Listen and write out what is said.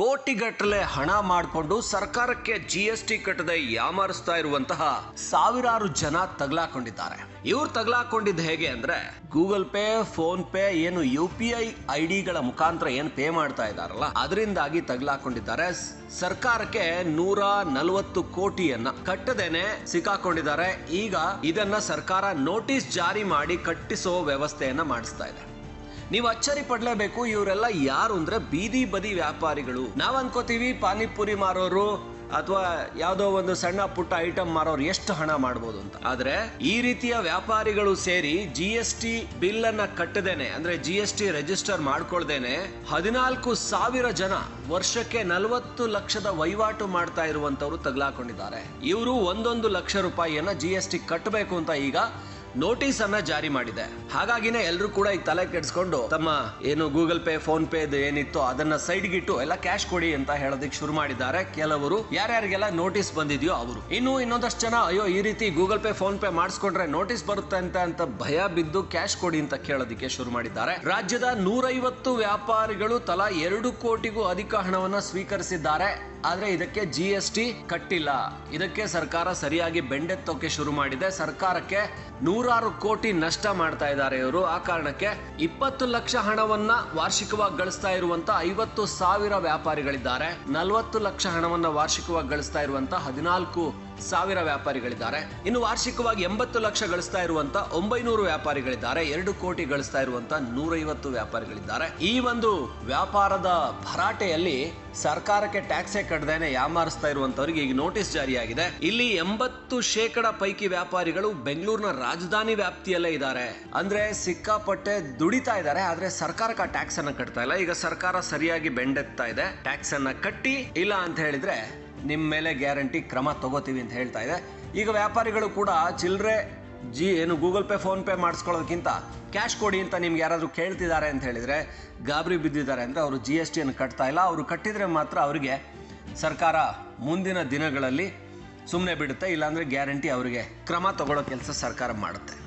ಕೋಟಿಗಟ್ಟಲೆ ಹಣ ಮಾಡಿಕೊಂಡು ಸರ್ಕಾರಕ್ಕೆ ಜಿ ಎಸ್ ಟಿ ಕಟ್ಟದೆ ಯಾಮಾರಿಸ್ತಾ ಇರುವಂತಹ ಸಾವಿರಾರು ಜನ ತಗಲಾಕೊಂಡಿದ್ದಾರೆ. ಇವ್ರು ತಗಲಾಕೊಂಡಿದ್ದು ಹೇಗೆ ಅಂದ್ರೆ ಗೂಗಲ್ ಪೇ ಫೋನ್ ಪೇ ಏನು ಯು ಪಿ ಐ ಐ ಡಿಗಳ ಮುಖಾಂತರ ಏನು ಪೇ ಮಾಡ್ತಾ ಇದಾರಲ್ಲ ಅದರಿಂದಾಗಿ ತಗಲಾಕೊಂಡಿದ್ದಾರೆ. ಸರ್ಕಾರಕ್ಕೆ ನೂರ ನಲವತ್ತು ಕೋಟಿಯನ್ನ ಕಟ್ಟದೇನೆ ಸಿಕ್ಕಾಕೊಂಡಿದ್ದಾರೆ. ಈಗ ಇದನ್ನ ಸರ್ಕಾರ ನೋಟಿಸ್ ಜಾರಿ ಮಾಡಿ ಕಟ್ಟಿಸೋ ವ್ಯವಸ್ಥೆಯನ್ನ ಮಾಡಿಸ್ತಾ ಇದೆ. ನೀವು ಅಚ್ಚರಿ ಪಡ್ಲೇಬೇಕು, ಇವರೆಲ್ಲ ಯಾರು ಅಂದ್ರೆ ಬೀದಿ ಬದಿ ವ್ಯಾಪಾರಿಗಳು. ನಾವ್ ಅನ್ಕೋತೀವಿ, ಪಾನಿಪುರಿ ಮಾರೋರು ಅಥವಾ ಯಾವುದೋ ಒಂದು ಸಣ್ಣ ಪುಟ್ಟ ಐಟಮ್ ಮಾರೋರು ಎಷ್ಟು ಹಣ ಮಾಡ್ಬೋದು ಅಂತ. ಆದ್ರೆ ಈ ರೀತಿಯ ವ್ಯಾಪಾರಿಗಳು ಸೇರಿ ಜಿ ಎಸ್ ಟಿ ಬಿಲ್ ಅನ್ನ ಕಟ್ಟದೇನೆ ಅಂದ್ರೆ ಜಿ ಎಸ್ ಟಿ ರಿಜಿಸ್ಟರ್ ಮಾಡ್ಕೊಳ್ದೇನೆ, ಹದಿನಾಲ್ಕು ಸಾವಿರ ಜನ ವರ್ಷಕ್ಕೆ ನಲವತ್ತು ಲಕ್ಷದ ವಹಿವಾಟು ಮಾಡ್ತಾ ಇರುವಂತವ್ರು ತಗಲಾಕೊಂಡಿದ್ದಾರೆ. ಇವರು ಒಂದೊಂದು ಲಕ್ಷ ರೂಪಾಯಿಯನ್ನ ಜಿ ಎಸ್ ಟಿ ಕಟ್ಟಬೇಕು ಅಂತ ಈಗ ನೋಟಿಸ್ ಅನ್ನ ಜಾರಿ ಮಾಡಿದೆ. ಹಾಗಾಗಿನೇ ಎಲ್ಲರೂ ಕೂಡ ಈಗ ತಲೆ ಕೆಡಿಸ್ಕೊಂಡು ತಮ್ಮ ಏನು ಗೂಗಲ್ ಪೇ ಫೋನ್ ಪೇ ಏನಿತ್ತು ಅದನ್ನ ಸೈಡ್ಗೆ ಇಟ್ಟು ಎಲ್ಲ ಕ್ಯಾಶ್ ಕೊಡಿ ಅಂತ ಹೇಳೋದಕ್ಕೆ ಶುರು ಮಾಡಿದ್ದಾರೆ. ಕೆಲವರು, ಯಾರ್ಯಾರಿಗೆಲ್ಲ ನೋಟಿಸ್ ಬಂದಿದೆಯೋ ಅವರು. ಇನ್ನು ಇನ್ನೊಂದಷ್ಟು ಜನ, ಅಯ್ಯೋ, ಈ ರೀತಿ ಗೂಗಲ್ ಪೇ ಫೋನ್ ಪೇ ಮಾಡಿಸ್ಕೊಂಡ್ರೆ ನೋಟಿಸ್ ಬರುತ್ತೆ ಅಂತ ಅಂತ ಭಯ ಬಿದ್ದು ಕ್ಯಾಶ್ ಕೊಡಿ ಅಂತ ಕೇಳೋದಕ್ಕೆ ಶುರು ಮಾಡಿದ್ದಾರೆ. ರಾಜ್ಯದ ನೂರೈವತ್ತು ವ್ಯಾಪಾರಿಗಳು ತಲಾ ಎರಡು ಕೋಟಿಗೂ ಅಧಿಕ ಹಣವನ್ನ ಸ್ವೀಕರಿಸಿದ್ದಾರೆ. ಆದ್ರೆ ಇದಕ್ಕೆ ಜಿ ಎಸ್ ಟಿ ಕಟ್ಟಿಲ್ಲ. ಇದಕ್ಕೆ ಸರ್ಕಾರ ಸರಿಯಾಗಿ ಬೆಂಡೆತ್ತೋಕೆ ಶುರು ಮಾಡಿದೆ. ಸರ್ಕಾರಕ್ಕೆ ನೂರಾರು ಕೋಟಿ ನಷ್ಟ ಮಾಡ್ತಾ ಇದ್ದಾರೆ ಇವರು. ಆ ಕಾರಣಕ್ಕೆ ಇಪ್ಪತ್ತು ಲಕ್ಷ ಹಣವನ್ನ ವಾರ್ಷಿಕವಾಗಿ ಗಳಿಸ್ತಾ ಇರುವಂತ ಐವತ್ತು ಸಾವಿರ ವ್ಯಾಪಾರಿಗಳಿದ್ದಾರೆ. ನಲವತ್ತು ಲಕ್ಷ ಹಣವನ್ನ ವಾರ್ಷಿಕವಾಗಿ ಗಳಿಸ್ತಾ ಇರುವಂತ ಹದಿನಾಲ್ಕು ಸಾವಿರ ವ್ಯಾಪಾರಿಗಳಿದ್ದಾರೆ. ಇನ್ನು ವಾರ್ಷಿಕವಾಗಿ ಎಂಬತ್ತು ಲಕ್ಷ ಗಳಿಸ್ತಾ ಇರುವಂತ ಒಂಬೈನೂರು ವ್ಯಾಪಾರಿಗಳಿದ್ದಾರೆ. ಎರಡು ಕೋಟಿ ಗಳಿಸ್ತಾ ಇರುವಂತ ನೂರೈವತ್ತು ವ್ಯಾಪಾರಿಗಳಿದ್ದಾರೆ. ಈ ಒಂದು ವ್ಯಾಪಾರದ ಭರಾಟೆಯಲ್ಲಿ ಸರ್ಕಾರಕ್ಕೆ ಟ್ಯಾಕ್ಸೇ ಕಟ್ಟದೇನೆ ಯಾಮಾರಿಸ್ತಾ ಇರುವಂತವರಿಗೆ ಈಗ ನೋಟಿಸ್ ಜಾರಿಯಾಗಿದೆ. ಇಲ್ಲಿ ಎಂಬತ್ತು ಶೇಕಡ ಪೈಕಿ ವ್ಯಾಪಾರಿಗಳು ಬೆಂಗಳೂರಿನ ರಾಜಧಾನಿ ವ್ಯಾಪ್ತಿಯಲ್ಲೇ ಇದ್ದಾರೆ. ಅಂದ್ರೆ ಸಿಕ್ಕಾಪಟ್ಟೆ ದುಡಿತಾ ಇದ್ದಾರೆ, ಆದ್ರೆ ಸರ್ಕಾರಕ್ಕೆ ಟ್ಯಾಕ್ಸ್ ಅನ್ನ ಕಟ್ತಾ ಇಲ್ಲ. ಈಗ ಸರ್ಕಾರ ಸರಿಯಾಗಿ ಬೆಂಡೆತ್ತಾ ಇದೆ. ಟ್ಯಾಕ್ಸ್ ಅನ್ನ ಕಟ್ಟಿ, ಇಲ್ಲ ಅಂತ ಹೇಳಿದ್ರೆ ನಿಮ್ಮ ಮೇಲೆ ಗ್ಯಾರಂಟಿ ಕ್ರಮ ತಗೋತೀವಿ ಅಂತ ಹೇಳ್ತಾ ಇದೆ. ಈಗ ವ್ಯಾಪಾರಿಗಳು ಕೂಡ ಚಿಲ್ಲರೆ ಜಿ, ಏನು ಗೂಗಲ್ ಪೇ, ಫೋನ್ ಪೇ ಮಾಡಿಸ್ಕೊಳ್ಳೋದಕ್ಕಿಂತ ಕ್ಯಾಶ್ ಕೊಡಿ ಅಂತ ನಿಮ್ಗೆ ಯಾರಾದರೂ ಕೇಳ್ತಿದ್ದಾರೆ ಅಂತ ಹೇಳಿದರೆ, ಗಾಬರಿ ಬಿದ್ದಿದ್ದಾರೆ ಅಂದರೆ ಅವರು ಜಿ ಎಸ್ ಟಿಯನ್ನು ಕಟ್ತಾ ಇಲ್ಲ. ಅವರು ಕಟ್ಟಿದರೆ ಮಾತ್ರ ಅವರಿಗೆ ಸರ್ಕಾರ ಮುಂದಿನ ದಿನಗಳಲ್ಲಿ ಸುಮ್ಮನೆ ಬಿಡುತ್ತೆ, ಇಲ್ಲಾಂದರೆ ಗ್ಯಾರಂಟಿ ಅವರಿಗೆ ಕ್ರಮ ತಗೊಳ್ಳೋ ಕೆಲಸ ಸರ್ಕಾರ ಮಾಡುತ್ತೆ.